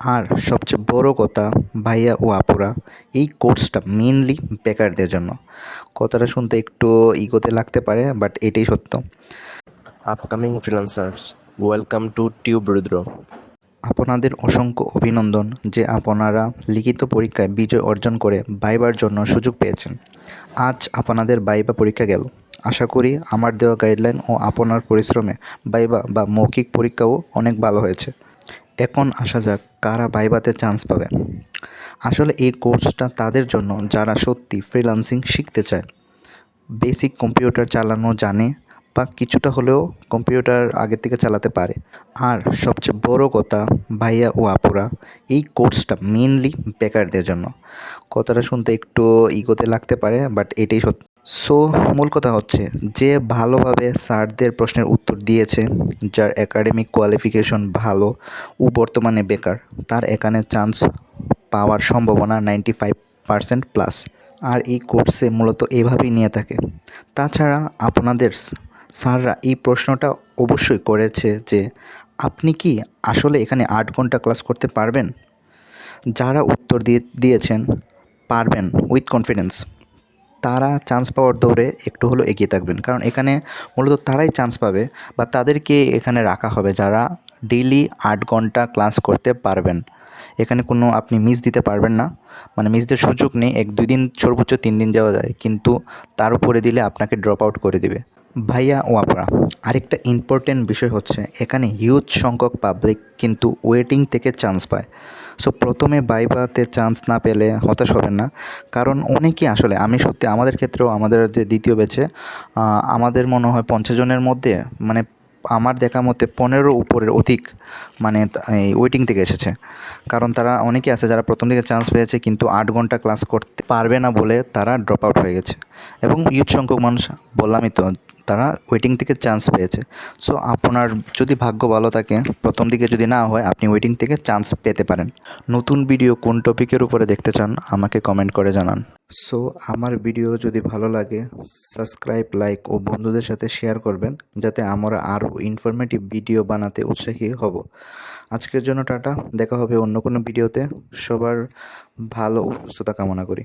আর সবচেয়ে বড় কথা ভাইয়া ও আপুরা এই কোর্সটা মেনলি বেকারদের জন্য। কথাটা শুনতে একটু ইগোতে লাগতে পারে বাট এটাই সত্য। Upcoming freelancers welcome to tube Rudra আপনাদের অসংখ্য অভিনন্দন যে আপনারা লিখিত পরীক্ষায় বিজয় অর্জন করে বাইবার জন্য সুযোগ পেয়েছেন। আজ আপনাদের বাইবা পরীক্ষা গেল। আশা করি আমার দেওয়া গাইডলাইন ও আপনার পরিশ্রমে বাইবা বা মৌখিক পরীক্ষাও অনেক ভালো হয়েছে। এখন আসা যাক, কারা বাইবাতে চান্স পাবে। আসলে এই কোর্সটা তাদের জন্য যারা সত্যি ফ্রিল্যান্সিং শিখতে চায়। বেসিক কম্পিউটার চালানো জানে বা কিছুটা হলেও কম্পিউটার আগে থেকে চালাতে পারে। আর সবচেয়ে বড় কথা ভাইয়া ও আপুরা, এই কোর্সটা মেনলি বেকারদের জন্য। কথাটা শুনতে একটু ইগোতে লাগতে পারে বাট এটাই সত্য। সো মূল কথা হচ্ছে যে ভালোভাবে স্যারদের প্রশ্নের উত্তর দিয়েছে, যার একাডেমিক কোয়ালিফিকেশন ভালো ও বর্তমানে বেকার, তার এখানে চান্স পাওয়ার সম্ভাবনা নাইনটি ফাইভ পার্সেন্ট প্লাস আর এই কোর্সে মূলত এভাবেই নিয়ে থাকে। তাছাড়া আপনাদের স্যাররা এই প্রশ্নটা অবশ্যই করেছে যে, আপনি কি আসলে এখানে আট ঘণ্টা ক্লাস করতে পারবেন? যারা উত্তর দিয়ে, দিয়েছেন, পারবেন উইথ কনফিডেন্স তারা চান্স পাওয়ার দৌড়ে একটু হলেও এগিয়ে থাকবেন। কারণ এখানে মূলত তারাই চান্স পাবে বা তাদেরকে এখানে রাখা হবে যারা ডেইলি আট ঘণ্টা ক্লাস করতে পারবেন। এখানে কোনো আপনি মিস দিতে পারবেন না। মানে মিস দেওয়ার সুযোগ নেই। এক দুই দিন সর্বোচ্চ তিন দিন যাওয়া যায়। কিন্তু তার উপরে দিলে আপনাকে ড্রপ আউট করে দিবে। ভাইয়া ও আপরা আরেকটা ইম্পর্টেন্ট বিষয় হচ্ছে, এখানে হিউজ সংখ্যক পাবলিক কিন্তু ওয়েটিং থেকে চান্স পায়। সো প্রথমে বাইবাতে চান্স না পেলে হতাশ হবেন না। কারণ অনেকেই আসলে, আমি সত্যি আমাদের ক্ষেত্রেও, আমাদের যে দ্বিতীয় ব্যাচে আমাদের মনে হয় পঞ্চাশ জনের মধ্যে মানে আমার দেখা মতে পনেরো উপরের অধিক মানে এই ওয়েটিং থেকে এসেছে। কারণ তারা অনেকে আছে যারা প্রথম দিকে চান্স পেয়েছে, কিন্তু আট ঘণ্টা ক্লাস করতে পারবে না বলে তারা ড্রপ আউট হয়ে গেছে। এবং ইউথ সংখ্যক মানুষ, বললামই তো তারা ওয়েটিং থেকে চান্স পেয়েছে। সো আপনার যদি ভাগ্য ভালো থাকে, প্রথম দিকে যদি না হয়, আপনি ওয়েটিং থেকে চান্স পেতে পারেন। নতুন ভিডিও কোন টপিকের উপরে দেখতে চান, আমাকে কমেন্ট করে জানান। সো আমার ভিডিও যদি ভালো লাগে সাবস্ক্রাইব লাইক ও বন্ধুদের সাথে শেয়ার করবেন, যাতে আমরা আরও ইনফরমেটিভ ভিডিও বানাতে উৎসাহী হব। আজকের জন্য টাটা, দেখা হবে অন্য কোনো ভিডিওতে সবার ভালো সুস্থতা কামনা করি।